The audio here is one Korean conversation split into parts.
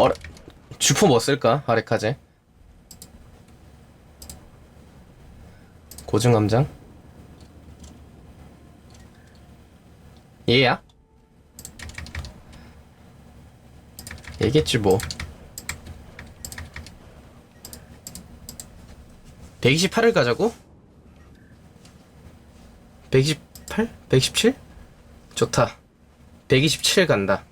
어, 주포 뭐 쓸까? 아레카제. 고증함장? 얘야? 얘겠지 뭐. 128을 가자고? 128? 117? 좋다. 127 간다.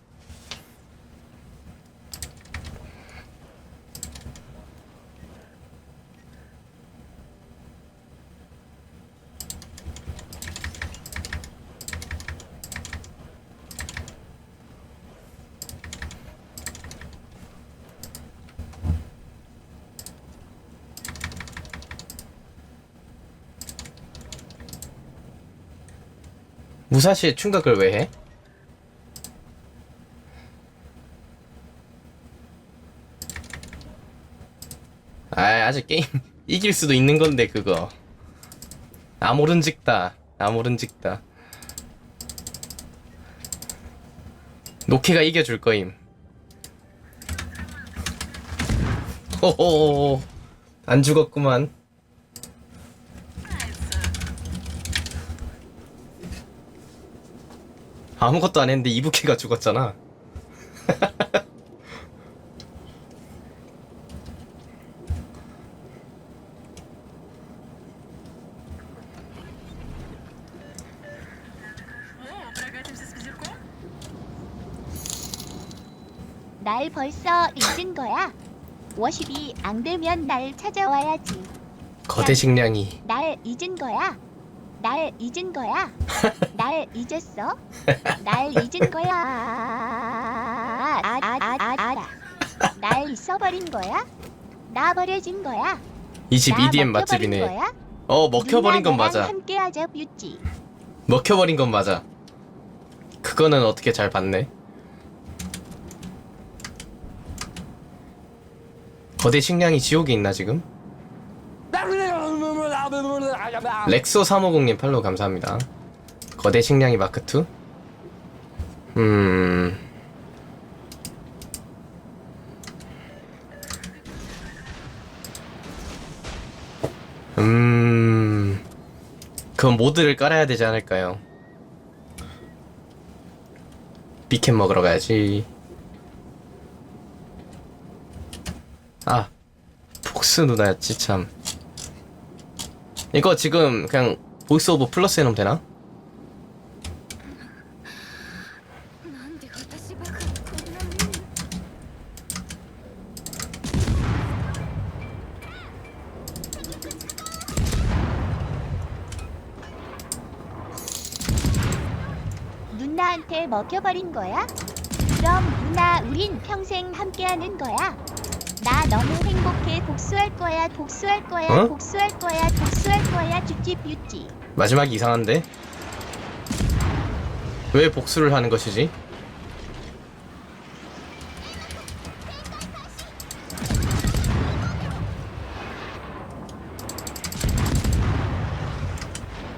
무사시에 충격을 왜 해? 아, 아직 게임 이길 수도 있는 건데 그거. 아모른 직다. 아모른 직다. 노케가 이겨줄 거임. 호호호. 안 죽었구만. 아무것도 안 했는데 이부키가 죽었잖아. 날 벌써 잊은 거야? 워십이 안 되면 날 찾아와야지. 거대 식량이 날 잊은 거야? 날 잊은 거야? 날 잊었어? 날 잊은 거야? 아, 아, 아, 아, 알아. 날 잊어버린 거야? 나 버려진 거야? 이집나 EDM 먹혀버린 맛집이네. 거야? 어 먹혀버린 건 누나 맞아. 함께하자 뷰티. 먹혀버린 건 맞아. 그거는 어떻게 잘 봤네. 거대 식량이 지옥에 있나 지금? 렉소 350님 팔로우 감사합니다. 거대 식량이 마크 2? 음. 음. 그럼 모드를 깔아야 되지 않을까요? 비캔 먹으러 가야지. 아, 폭스 누나였지 참. 이거 지금 그냥 보이스 오브 플러스 해놓으면 되나? 누나한테 먹여버린 거야? 그럼 누나 우린 평생 함께하는 거야? 나 너무 행복해 복수할 거야 복수할 거야 어? 복수할 거야 복수할 거야 뷰티 뷰티. 마지막이 이상한데? 왜 복수를 하는 것이지?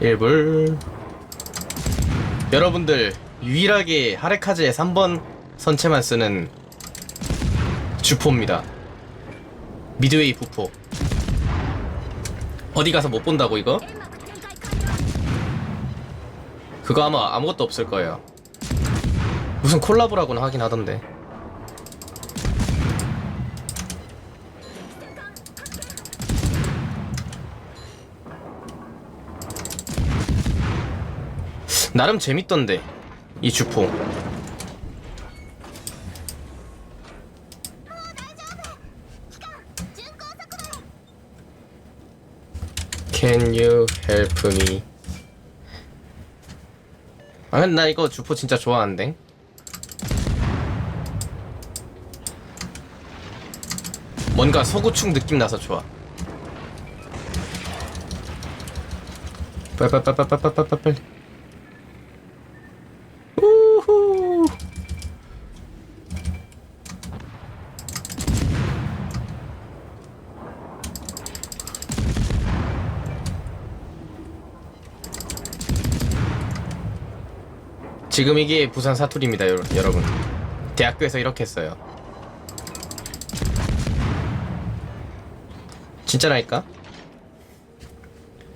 일불 여러분들 유일하게 하레카즈의 3번 선체만 쓰는 주포입니다 미드웨이 부포. 어디 가서 못 본다고 이거? 그거 아마 아무것도 없을 거예요. 무슨 콜라보라고는 하긴 하던데. 나름 재밌던데 이 주포. Can you help me? 아나 이거 주포 진짜 좋아하는데? 뭔가 서구충 느낌 나서 좋아. 빨빨빨빨빨빨빨빨 지금 이게 부산 사투리입니다 여러분. 대학교에서 이렇게 했어요. 진짜라니까?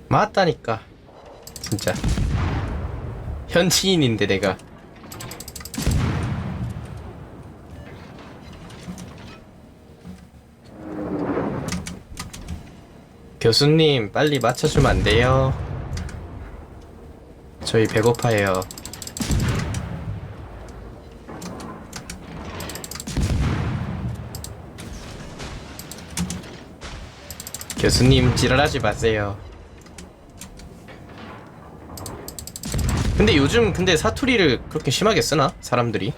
맞다니까. 진짜. 현지인인데 내가. 교수님 빨리 맞춰주면 안 돼요? 저희 배고파요. 교수님 지랄하지 마세요. 근데 요즘 근데 사투리를 그렇게 심하게 쓰나 사람들이?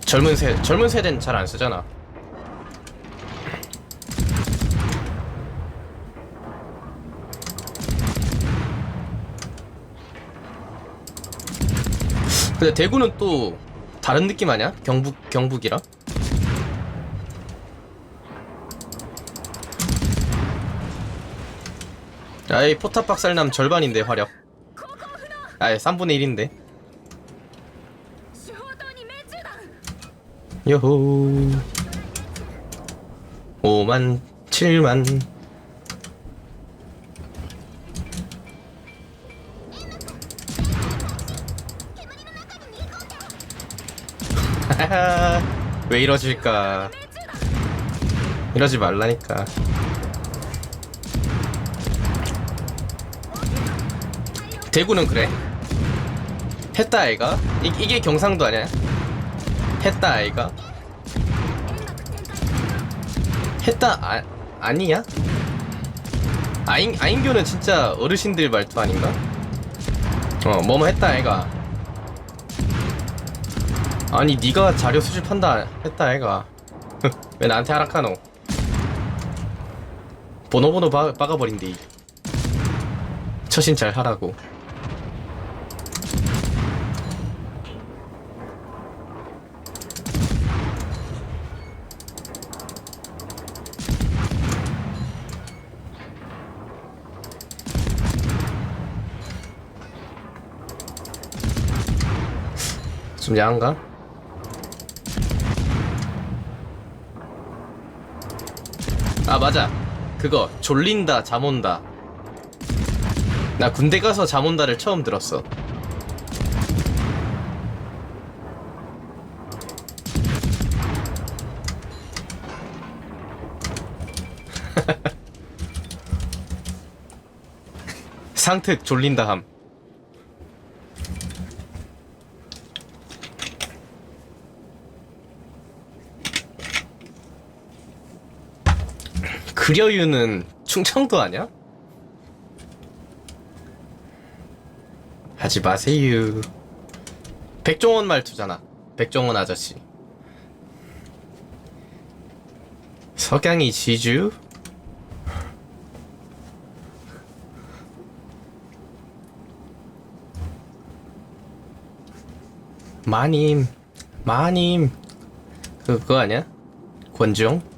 젊은 세 젊은 세대는 잘 안 쓰잖아. 근데 대구는 또 다른 느낌 아니야? 경북 경북이랑? 아이 포탑 박살남 절반인데 화력. 아이 3분의 1인데. 요호. 5만 7만. 왜 이러실까? 이러지 말라니까. 대구는 그래. 했다 아이가? 이, 이게 경상도 아니야? 했다 아이가? 했다 아, 아니야? 아인, 아인교는 진짜 어르신들 말투 아닌가? 어 뭐뭐 했다 아이가 아니 네가 자료 수집한다 했다 아이가 왜 나한테 하락하노 번호번호 박, 박아버린디 처신 잘 하라고 좀 야한가? 아 맞아. 그거 졸린다 잠 온다. 나 군대 가서 잠 온다를 처음 들었어. 상특 졸린다 함 그려유는 충청도 아니야? 하지 마세요. 백종원 말투잖아. 백종원 아저씨. 석양이 지주? 마님, 마님. 그, 그거 아니야? 권중?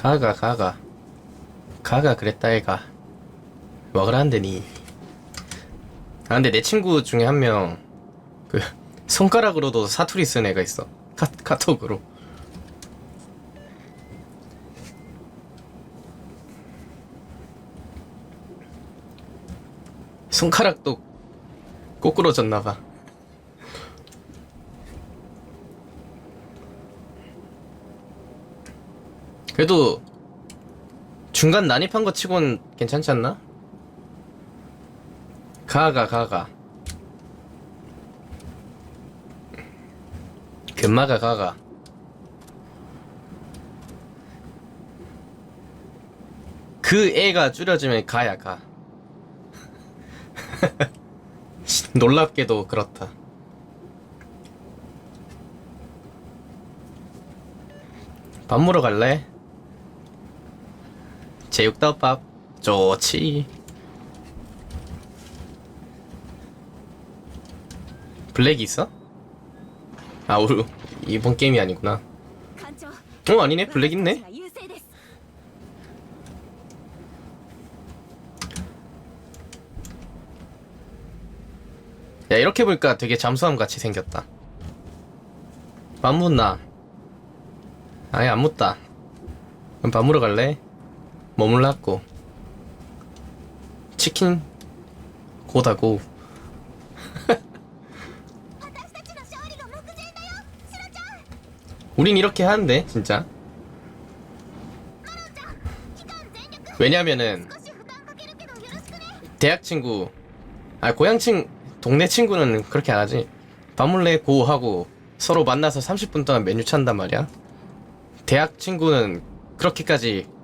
가가 가가. 가가 그랬다 애가. 먹으라는데 니. 아 근데 내 친구 중에 한 명 그 손가락으로도 사투리 쓴 애가 있어. 카, 카톡으로. 손가락도 꼬꾸러졌나봐 그래도 중간 난입한 거 치곤 괜찮지 않나? 가가 가가 금마가 가가 그 애가 줄여지면 가야 가 놀랍게도 그렇다 밥 먹으러 갈래? 제육덮밥 좋지. 블랙이 있어? 아 우리 이번 게임이 아니구나. 어 아니네. 블랙 있네. 야 이렇게 보니까 되게 잠수함 같이 생겼다. 밥 묻나? 아예 안 묻다. 그럼 밥 물어 갈래? 뭐 몰랐고 치킨 고다고. 우린 이렇게 하는데 진짜. 왜냐면은 대학 친구 아 고향 친 동네 친구는 그렇게 안 하지. 밥물래 고 하고 서로 만나서 30분 동안 메뉴 찬단 말이야. 대학 친구는 그렇게까지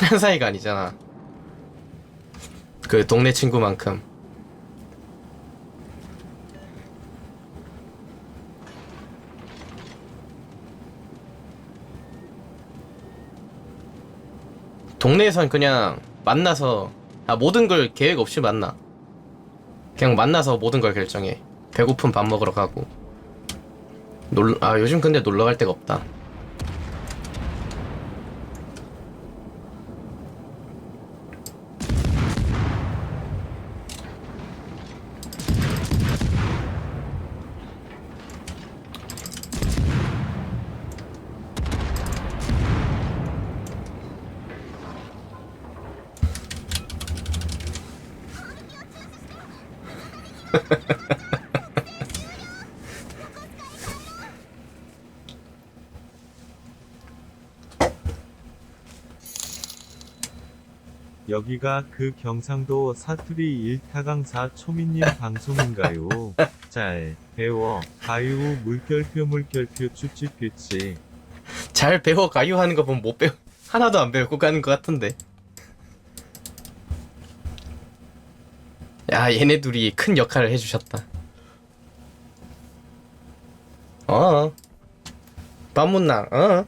친한 사이가 아니잖아. 그 동네 친구만큼. 동네에선 그냥 만나서 아 모든 걸 계획 없이 만나. 그냥 만나서 모든 걸 결정해. 배고픈 밥 먹으러 가고. 놀, 아 요즘 근데 놀러 갈 데가 없다 여기가 그 경상도 사투리 일타강사 초미님 방송인가요? 짤, 배워, 가유, 물결표 물결표 쭈쭈표치. 잘 배워. 가요 하는 거 보면 못 배워. 하나도 안 배우고 가는 것 같은데 야 얘네 둘이 큰 역할을 해주셨다. 어 밥문낭 어